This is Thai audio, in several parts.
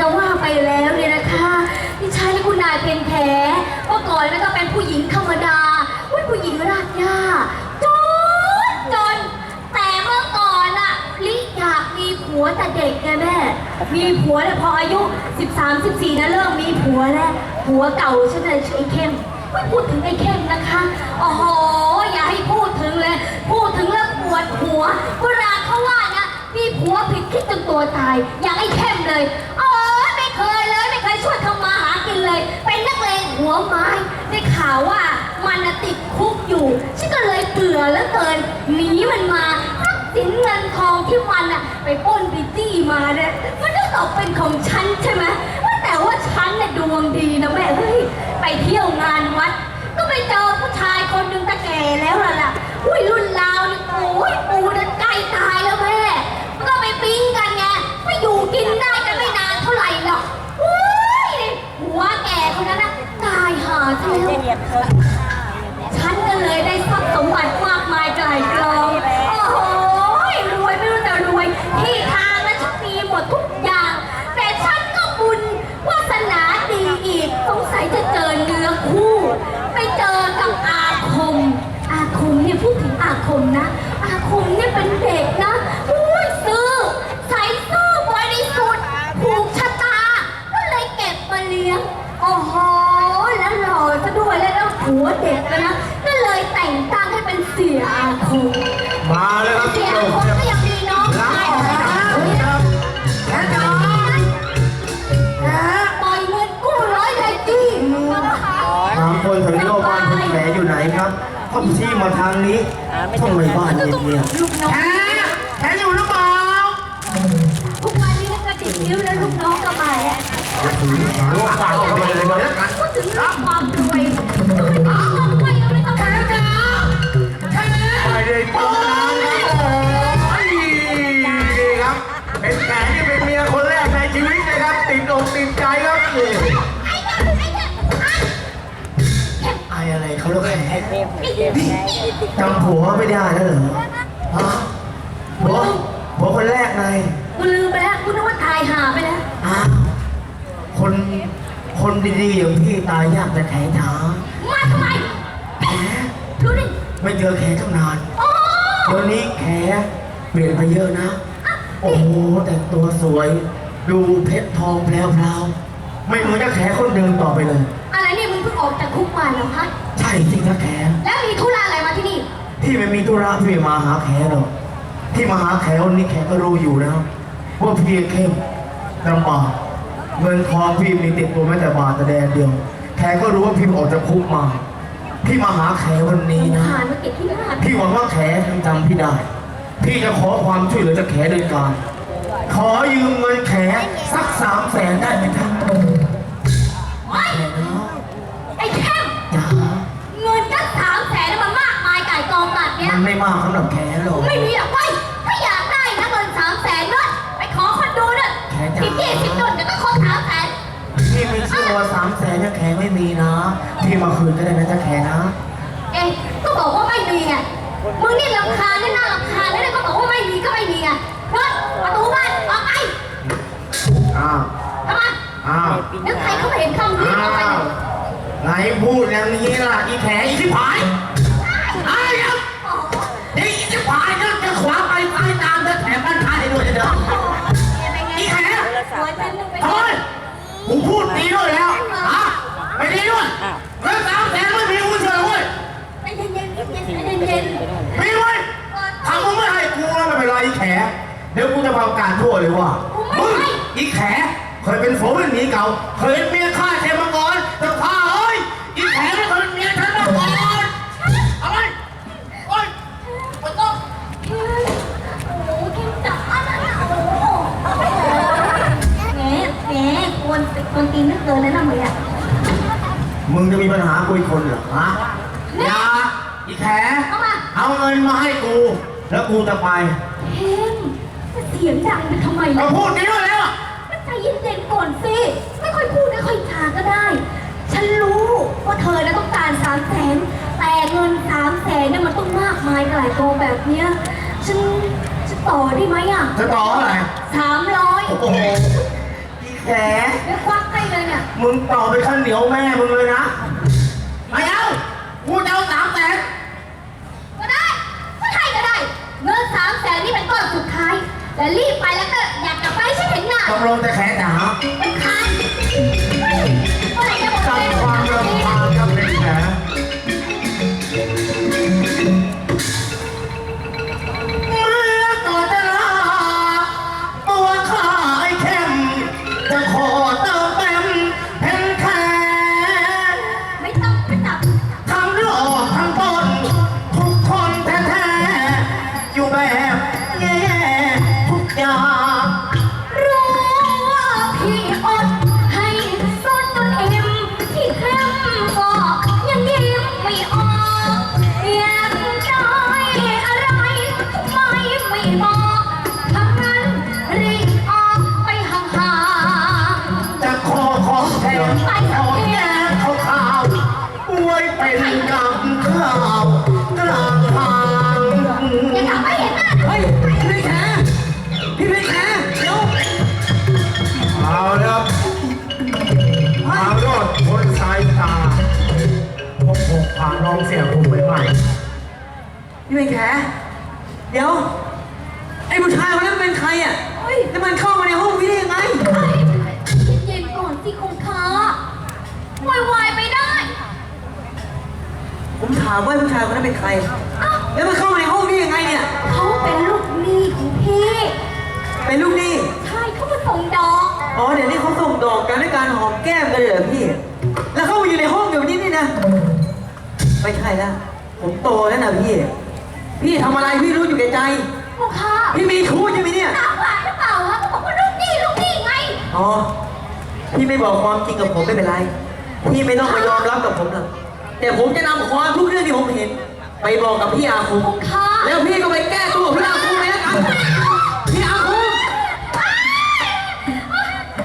จะว่าไปแล้วเนี่ยนะคะดิฉันและคุณนายเป็นแผลเมื่อก่อนแล้วก็เป็นผู้หญิงธรรมดาอุ้ยผู้หญิงรากหญ้าจนจน แต่เมื่อก่อนอะลิอยากมีผัวแต่เด็กไงแม่ มีผัวแล้วพออายุ 13 14นะเริ่มมีผัวแล้ว ผัวเก่าฉันเลยชื่อไอ้เข้มไม่พูดถึงไอ้เข้มนะคะโอ้โหอย่าให้พูดถึงเลย พูดถึงเรื่องปวดหัวโบราเขาว่านะมีผัวผิดคิดจนตัวตาย อย่างไอ้เข้มเลย วไม้ได้ข่าวว่ามันน่ะติดคุกอยู่ ฉันก็เลยเบื่อแล้วเกินหนีมันมาทักสินเงินทองที่มันอะไปปล้นไปจี้มาเนี่ยมันก็ตกเป็นของฉันใช่ไหมว่าแต่ว่าฉันเนี่ยดวงดีนะแม่เฮ้ยไปเที่ยวงานวัด ก็ไปเจอผู้ชายคนหนึ่งตะแก่แล้วล่ะล่ะอุ้ยรุ่นราวนี่โอ้ยปูนะใกล้ตายแล้วแม่มันก็ไปปิ๊งกันไงไปอยู่กินานเท่าไหร่หรอกอุ้ยหัวแก่คนนั้นนะตายหาซะ แล้ว ฉันก็เลยได้ทรัพย์สมบัติมากมายไกลกลองโอ้โหรวยไม่รู้จะรวยที่ทางและฉันมีหมดทุกอย่าง แต่ฉันก็บุญวาสนาดีอีก สงสัยจะเจอเนื้อคู่ ไปเจอกับอาคม อาคมเนี่ยพูดถึงอาคมนะ หัวเด็กแล้วนะก็เลยแต่งตั้งให้เป็นเสียอาคมมาเลยครับเสียอาคมก็ยังมีน้องล้างชายออกให้หนักครับแค่จอนแค่ปล่อยเงินกู้ร้อยเลยจีถามคนแถวนี้ว่าบ้านคนแขอยู่ไหนครับเขาชี้มาทางนี้ทำไมบ้านเงียบลูกน้องแค่แค่อยู่หรือเปล่าทุกวันนี้ก็กระดิกนิ้วแล้วลูกน้องก็มาแล้วถือหาลูกปากออกไปเอะไออะไรเขาเรียกแขจำผัวไม่ได้แล้วเหรอฮะผัวผัวคนแรกไงกูลืมไปแล้วกูนึกว่าตายหาไปแล้วอ้าวคนคนดีๆอย่างพี่ตายยากแต่แขช้ามาทำไมแขดูดิไม่เจอแขตั้งนานโอ้เดี๋ยวนี้แขเปลี่ยนไปเยอะนะ โอ้โหแต่งตัวสวย ดูเพชรทองแพรวๆไม่เหมือนกับแขคนเดิมต่อไปเลยอะไร เนี่ยมึงเพิ่งออกจากคุกมาเหรอฮะใช่สินะแขแล้วมีธุระอะไรมาที่นี่ พี่ไม่มีธุระพี่ไม่มาหาแขหรอกที่มาหาแขวันนี้แขก็รู้อยู่แล้วว่าพี่เข้มลำบากเงินทองพี่มีติดตัวแม้แต่บาทแต่แดนเดียว แขก็รู้ว่าพี่ออกจากคุกมาพี่มาหาแขวันนี้นะ ผ่านมาเก็บที่บ้านพี่หวังว่าแขจำพี่ได้ พี่จะขอความช่วยเหลือจากแขโดยการ ขอยืมเงินแขสักสามแสนได้ไหมครับ กองแบบเนี้ย มันไม่มากสำหรับแขหรอก ไม่มีหรอกเว้ยถ้าอยากได้นะเงินสามแสนด้วยไปขอคนดูด้วยแค่จะ สิบยี่สิบดุนเดี๋ยวก็ครบสามแสนพี่ไม่เชื่อว่าสามแสนเนี่ยแขไม่มีนะ พี่มาคืนก็ได้นะจ๊ะแขนะ เอ๊ะก็บอกว่าไม่มีไง มึงนี่รำคาญนี่น่ารำคาญนี่ก็บอกว่าไม่มีก็ไม่มีไงเฮ้ยประตูบ้านออกไปอ้าว ทำไมอ้าว นึกใครเขาไม่เห็นคำนี้อ้าออกไปวไหนพูดอย่างนี้ล่ะอีแขอีชิบหาย ทำไมกูพูดดีด้วยแล้วฮะไม่ดีด้วยเงินสามแสนไม่มีกูเฉยเว้ยใจเย็นๆเย็นๆใจเย็นมีเว้ยถ้ามึงไม่ให้กูแล้วไม่เป็นไรอีแขเดี๋ยวกูจะประกาศทั่วเลยว่ามึงอีแขเคยเป็นโสเป็นหมีเก่า เคยเป็นเมียข้าเทมังกรแต่ข้า ควรควรตีนึกเกินเลยนะมึงอะมึงจะมีปัญหาคุยคนเหรอฮะอย่าอีแขเอามาเอาเงินมาให้กู แล้วกูจะไปเข้มจะเสียงดังไปทำไมก็ล่ะพูดดีด้วยแล้ว ก็ใจเย็นๆก่อนสิ ไม่ค่อยพูดไม่ค่อยจาก็ได้ ฉันรู้ว่าเธอนะต้องการสามแสนแต่เงินสามแสนเนี่ยมันต้องมากมายหลายโตแบบเนี้ยฉันจะต่อได้ไหมอะจะต่ออะไรสามร้อย โอ้โหอี แขแขเดี๋ยวควักให้เลยเนี่ยมึงต่อไปข้าวเหนียวแม่มึงเลยนะไม่เอากูจะเอาสามแสนก็ได้ก็ให้ก็ได้ เงินสามแสนนี่เป็นก้อนสุดท้าย แต่รีบไปแล้วก็อยากกลับไปให้ฉันเห็นหน้าตกลงจะแขจ๋ามันคันเมื่อไหร่จะหมดจำความร เห็นหน้าเฮ้ยพี่ไม่แคร์พี่ไม่แคร์เดี๋ยวเอาละครับมารอดพ้นสายตาพบพกพาน้องเสียผมไปใหม่พี่ไม่แคร์เดี๋ยว ไอ้ผู้ชายคนนั้นเป็นใครอะเฮ้ยแล้วมันเข้ามาในห้องพี่ได้ยังไง เย็นๆก่อนสิคงคาวายๆไปได้ ผมถามว่าผู้ชายคนนั้นเป็นใครเอ้าแล้วมันเข้ามาในห้องพี่ยังไงเนี่ย เขาเป็นลูกหนี้ของพี่ เป็นลูกหนี้ ใช่เขามาส่งดอก อ๋อเดี๋ยวนี้เขาส่งดอกกันด้วยการหอมแก้มกันเลยเหรอพี่ แล้วเข้ามาอยู่ในห้องเดี๋ยวนี้นี่นะ ไม่ใช่ละผมโตแล้วนะพี่ พี่ทำอะไรพี่รู้อยู่แก่ใจลูกค้าพี่มีชู้ใช่ไหมเนี่ย ตาหวานหรือเปล่าฮะเขาบอกว่าลูกหนี้ลูกหนี้ไง อ๋อ พี่ไม่บอกความจริงกับผมไม่เป็นไร พี่ไม่ต้องมายอมรับกับผมหรอก แต่ผมจะนำความทุกเรื่องที่ผมเห็น ไปบอกกับพี่อาคมลูกค้าแล้วพี่ก็ไปแก้ตัวกับพี่อาคมเลยแล้วกันพี่อาคม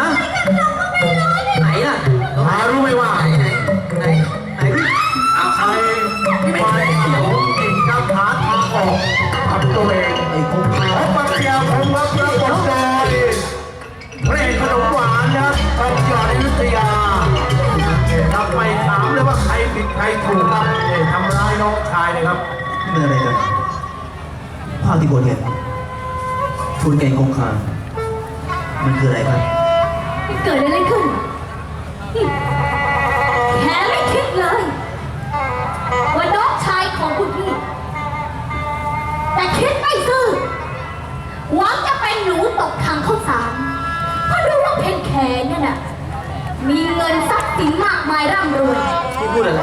ฮะไหนล่ะหารู้ไหมว่า ไหนไหนไหนไหนพี่ใครไปของจริงกับหาทางออกทำตัวเองไอ้คุ้มค่าปัญญาผมรับรับบทโดยพระเอกขนมหวานนะทองหยอดอยุธยาทำไปถาม เลยว่าใครผิดใครถูกครับเอ่อทำร้ายน้องชายเลยครับ เมื่ออะไรกันภาพที่บนเห็นทุนเก่งคงคามันคืออะไรครับ เกิดอะไรขึ้นนี่แค่ไม่คิดเลย ว่าน้องชายของคุณพี่ แต่คิดไม่ซื่อหวังจะเป็นหนูตกทางข้าวสารเพราะรู้ว่าเพนแขนเนี่ยน่ะ มีเงินทรัพย์สินมากมายร่ำรวย พี่พูดอะไร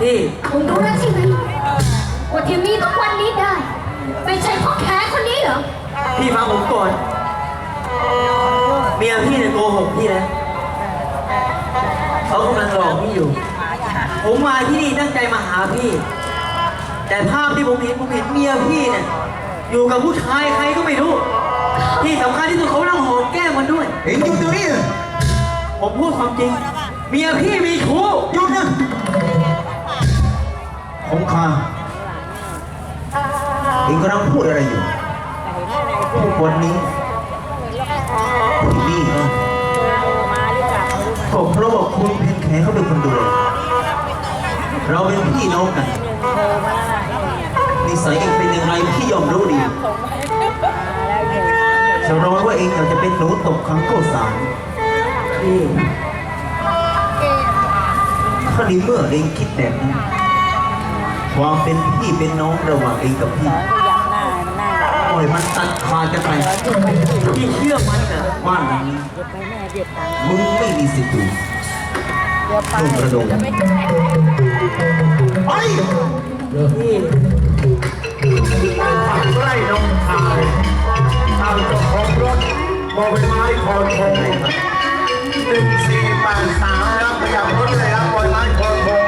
พี่ คุณรู้แล้วใช่ไหมว่าที่มีทุกวันนี้ได้ ไม่ใช่เพราะแขคนนี้เหรอ พี่ฟังผมก่อน เมียพี่เนี่ยโกหกพี่แล้วเขากำลังหลอกพี่อยู่ ผมมาที่นี่ตั้งใจมาหาพี่ แต่ภาพที่ผมเห็นผมเห็นเมียพี่เนี่ยอยู่กับผู้ชายใครก็ไม่รู้ ที่สำคัญที่สุดเขานั่งหอมแก้มมันด้วยเอ็งหยุดเดี๋ยวนี้นะผมพูดความจริง เมียพี่มีชู้ หยุดนะ คงคาเอ็งกำลังพูดอะไรอยู่ทุกวันนี้ที่นี่เนาะก็เพราะว่าคุณเพนแขเขาเป็นคนดูแลเราเป็นพี่น้องกันนิสัยเองเป็นอย่างไรพี่ยอมรู้ดีจะรอว่าเองอยากจะเป็นหนูตกขังโกสารพี่ถ้าในเมื่อเองคิดแบบนั้น ความเป็นพี่เป็นน้องระหว่างเองกับพี่ปล่อยมันตัดขาดกันไปพี่เชื่อมันเหรอว่านหลังนี้มึงไม่มีสิทธิ์อยู่นุ่งกระดงไปพี่ขับไล่น้องชายางเจ้าของรถบอใบไม้คอนโทงหนึ่งสี่แปดสามนะครับขยับรถเลยครับบอใบไม้คอนโทง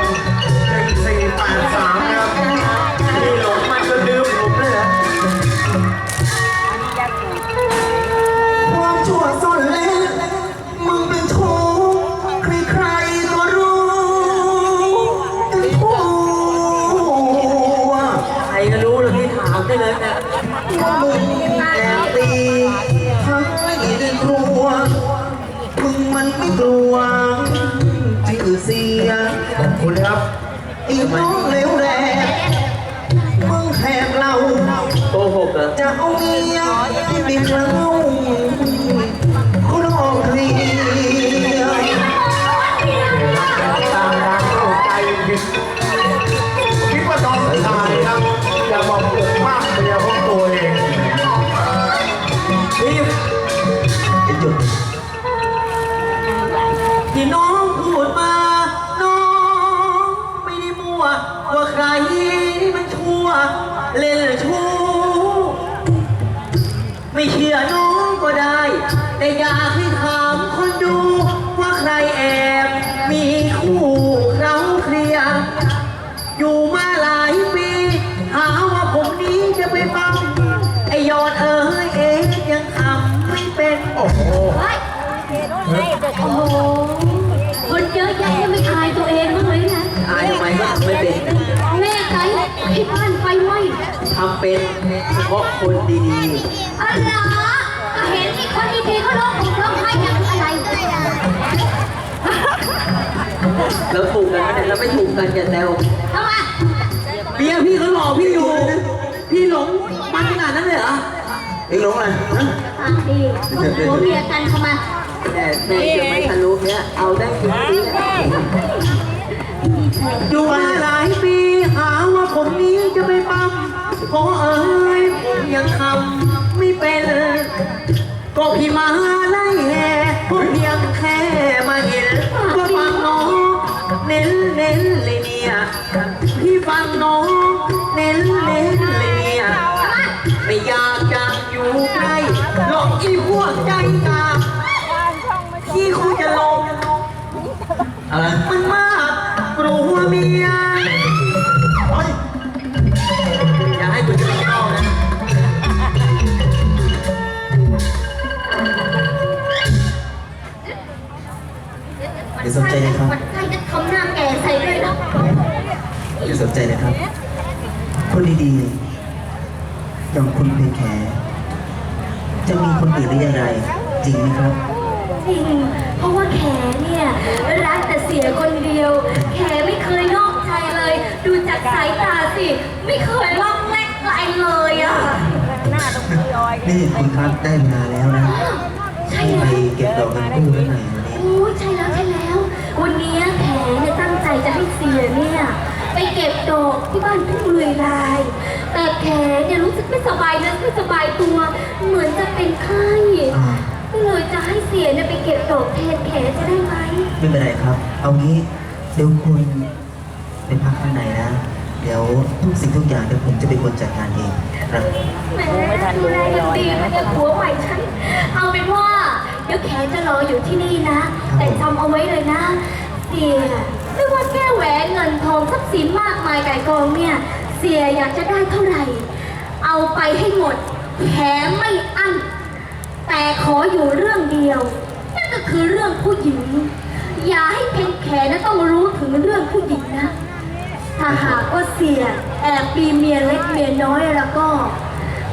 ขอบคุณครับ อีน้องเลวแรงมึงแหกเราโกหกเหรอจะเอาเมียไปเคล้า ก็ได้ แต่อยากให้ถามคนดูว่าใครแอบ มีคู่เราเคลียร์อยู่มาหลายปีหาว่าผมนี้จะไปฟังไอยอดเอ๋ยเอ๊ะยังทำไม่เป็นโอ้โหเฮ้ยโอ้โหคนเยอะแยะไม่ทายตัวเองบ้างเลยนะอายทำไมก็ทำไม่เป็นแม่ใจที่บ้านไฟไหม้ทำเป็นเฉพาะคนดีอ๋อเหรอก็ เห็นที่คนดีๆเขาร้องผมร้องไห้อย่างอะไรๆแล้วถูกกันไหมเนี่ยแล้วไม่ถูกกันอย่าแซวทำไมเบียร์พี่เขาหลอกพี่อยู่ พี่หลงมันขนาดนั้นเลยเหรอไอ้หลงอะไรฮะอะดีก็หัวเมียกันเข้ามาแต่แม่ยังไม่ทะลุเนี่ยเอาได้จริงๆนะอยู่มาหลายปีหาว่าผมนี้จะไปปั๊มขอเอ้ยผมยังทำไม่เป็น ก็พี่มาไล่แห่ ไม่เคยล่องแลกไกลเลยอะนี่คุณครับได้เวลาแล้วนะใช่ให้แล้ไปวเก็บดอกเงินกู้แล้วหน่อยวันนี้ โอ้ยใช่แล้วใช่แล้ว วันนี้แขเนี่ยตั้งใจจะให้เสียเนี่ยไปเก็บดอกที่บ้านทุ่งเรือยลาย แต่แขเนี่ยรู้สึกไม่สบายเนื้อไม่สบายตัว เหมือนจะเป็นไข้อ่า ก็เลยจะให้เสียเนี่ยไปเก็บดอกแทนแขจะได้ไหม ไม่เป็นไรครับ เอางี้เดี๋ยวคุณไปพักข้างในนะ เดี๋ยวทุกสิ่งทุกอย่างเดี๋ยวผมจะเป็นคนจัดการเองครับแหมดูแลกันดีมันจะผัวใหม่ฉัน เอาเป็นว่า เดี๋ยวแขจะรออยู่ที่นี่นะ แต่จำเอาไว้เลยนะ เสีย ไม่ว่าแก้วแหวนเงินทองทรัพย์สินมากมายไก่กองเนี่ย เสียอยากจะได้เท่าไหร่ เอาไปให้หมด แถมไม่อั้น แต่ขออยู่เรื่องเดียว นั่นก็คือเรื่องผู้หญิง อย่าให้เพนแขนะต้องรู้ถึงเรื่องผู้หญิงนะ ถ้าหากว่าเสียแอบปีเมียเล็กเมียน้อยแล้วก็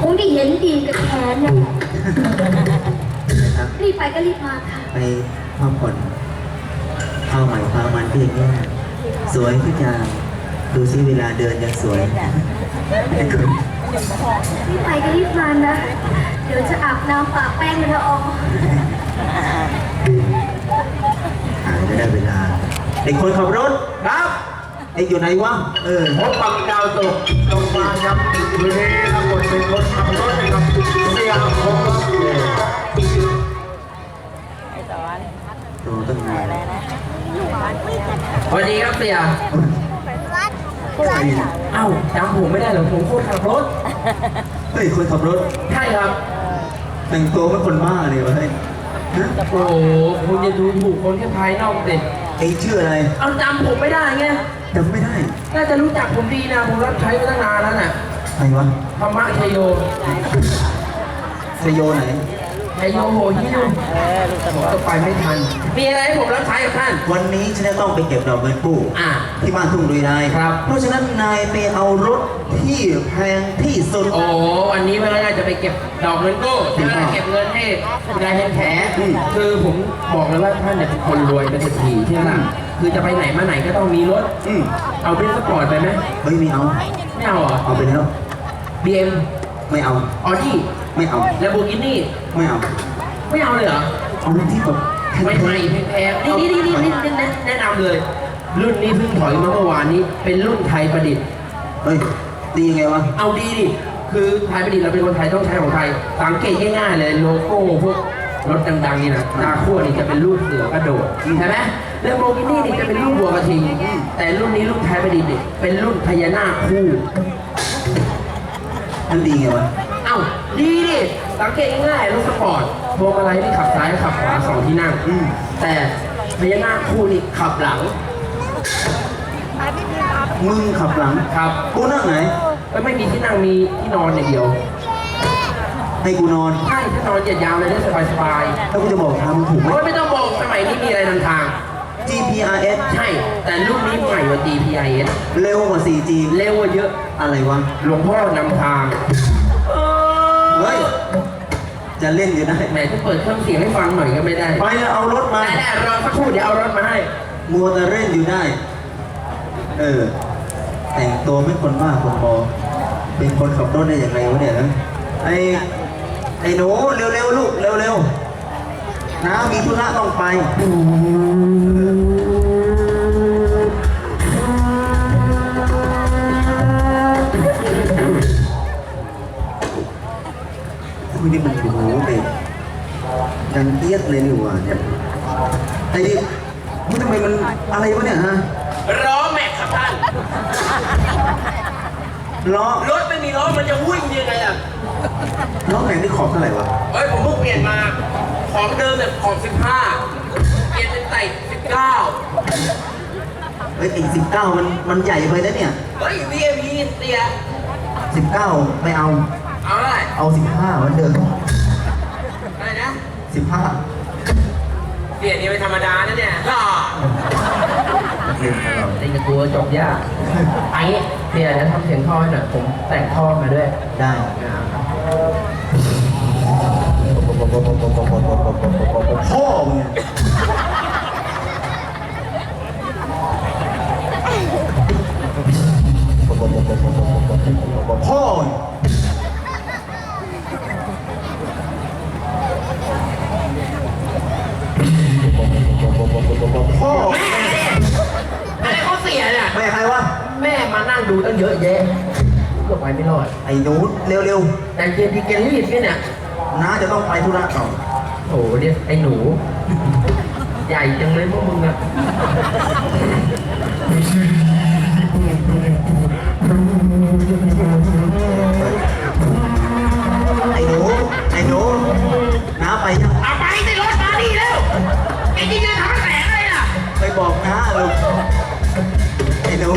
คงได้เห็นดีกับแขนเนี่ยนะครับรีบไปก็รีบมาค่ะ ไปพักผ่อนข้าวใหม่ข้าวมันเพียงแค่สวยทุกอย่างดูซิเวลาเดินยังสวยให้คุณรีบไปก็รีบมานะ เดี๋ยวจะอาบน้ำปะแป้งมันละอองหายไม่ได้เวลาไอ้คนขับรถครับไอ้อยู่ไหนวะ เออพบปักดาวตกลงมาครับวันนี้รับบทเป็นคนขับรถนะครับเสียงผมครับโตตั้งนานสวัสดีครับเสียใครเอ้าจำผมไม่ได้เหรอผมคนขับรถ เฮ้ยคนขับรถ ใช่ครับ แต่งตัวเป็นคนบ้าเลยวะเฮ้ยฮะโอ้โหคุณจะดูถูกคนแค่ภายนอกเด็ด เองชื่ออะไรเอาจำผมไม่ได้ไงจำไม่ได้น่าจะรู้จักผมดีนะผมรับใช้มาตั้งนานแล้วน่ะใครวะธรรมะชัยโยชโยไหน ชัยโยโหฮิ้วผมก็ไปไม่ทัน มีอะไรให้ผมรับใช้กับท่าน วันนี้ฉันจะต้องไปเก็บดอกเงินกู้อ่าที่บ้านทุ่งดุยนายครับ เพราะฉะนั้นนายไปเอารถที่แพงที่สุด โอ้วันนี้เวลาจะไปเก็บดอกเงินกู้ใช่ไหมเก็บเงินให้คุณนายแทนแผลอืมคือผมบอกเลยว่าท่านเนี่ยเป็นคนรวยเป็นเศรษฐีใช่ไหมล่ะคือจะไปไหนมาไหนก็ต้องมีรถอืมเอาเป็นสปอร์ตไปไหมเฮ้ยไม่เอา ไม่เอาเหรอเอาไปแล้วบีเอ็มไม่เอาออดี้ ไม่เอา แลมโบกินี่ ไม่เอา ไม่เอาเลยเหรอ เอารถที่แบบไม่ไม่แพงๆนี่นี่นี่นี่นี่แนะแนะนำเลย รุ่นนี้เพิ่งถอยมาเมื่อวานนี้ เป็นรุ่นไทยประดิษฐ์เฮ้ยดียังไงวะ เอาดีดิ คือไทยประดิษฐ์เราเป็นคนไทยต้องใช้ของไทย สังเกตง่ายๆเลยโลโก้พวกรถดังๆนี่นะตาขั้วนี่จะเป็นรูปเสือกระโดดใช่ไหมแล้วโมกินี่นี่จะเป็นรูปวัวกระทิง แต่รุ่นนี้รุ่นไทยประดิษฐ์นี่เป็นรุ่นพญานาคคู่ มันดีไงวะ เอ้า ดีดิสังเกตง่ายๆรถสปอร์ตพวงมาลัยที่ขับซ้ายขับขวาสองที่นั่งอืมแต่พญานาคคู่นี่ขับหลัง มึงขับหลังครับกูนั่งไหน ก็ไม่มีที่นั่งมีที่นอนอย่างเดียวให้กูนอนใช่ที่นอนเหยียดยาวเลยได้สบายสบายแล้วกูจะบอกทางมึงถูกๆไหม โอ้ยไม่ต้องบอกสมัยนี้มีอะไรนำทาง GPRS ใช่ แต่รุ่นนี้ใหม่กว่า GPIS เร็วกว่า 4G เร็วกว่าเยอะ อะไรวะ หลวงพ่อนำทางเฮ้ย จะเล่นอยู่ได้ แหมจะเปิดเครื่องเสียงให้ฟังหน่อยก็ไม่ได้ไปแล้วเอารถมาได้ได้รอสักครู่เดี๋ยวเอารถมาให้ มัวแต่เล่นอยู่ได้ เออ แต่งตัวไม่คนบ้าคนบอเป็นคนขับรถได้ยังไงวะเนี่ยนะไอ้ไอ้หนูเร็วๆลูกเร็วๆนะมีธุระต้องไป เอียดเลยนี่หว่าเนี่ยไอ้ดิมึงทำไมมันอะไรวะเนี่ยฮะล้อแม็กครับท่านล้อรถไม่มีล้อมันจะวิ่งยังไงอะล้อแม็กนี่ขอบเท่าไหร่วะเฮ้ยผมเพิ่งเปลี่ยนมา ของเดิมเนี่ยของ 15 เปลี่ยนเป็นไต่19เฮ้ยไอ้สิบเก้ามันมันใหญ่ไปนะเนี่ยเฮ้ย VIP เตียสิบเก้าไม่เอา เอาอะไรเอาสิบห้าเหมือนเดิมอะไรนะสิบห้า เตียนี่ไม่ธรรมดานะเนี่ยก็ไอ้กระตัวจบยากไอ้เตียนะทำเสียงท่อให้หน่อยผมแต่งท่อมาด้วยได้พ่อมึงเนี่ยพ่อ พ่ออะไรเขาเสียเนี่ย แม่ใครวะ แม่มานั่งดูตั้งเยอะแยะก็ไปไม่รอด ไอ้หนูเร็วแต่เย็นที่แกรีบเนี่ยเนี่ยๆน้าจะต้องไปธุระต่อโอ้โหเนี่ยไอ้หนู ใหญ่จังเลยพวกมึงอะไอ้หนูไอ้หนูน้าไปยังเอา ไอ้ที่จอถังแตกเลยล่ะ ไปบอกนะลูกไอ้หนู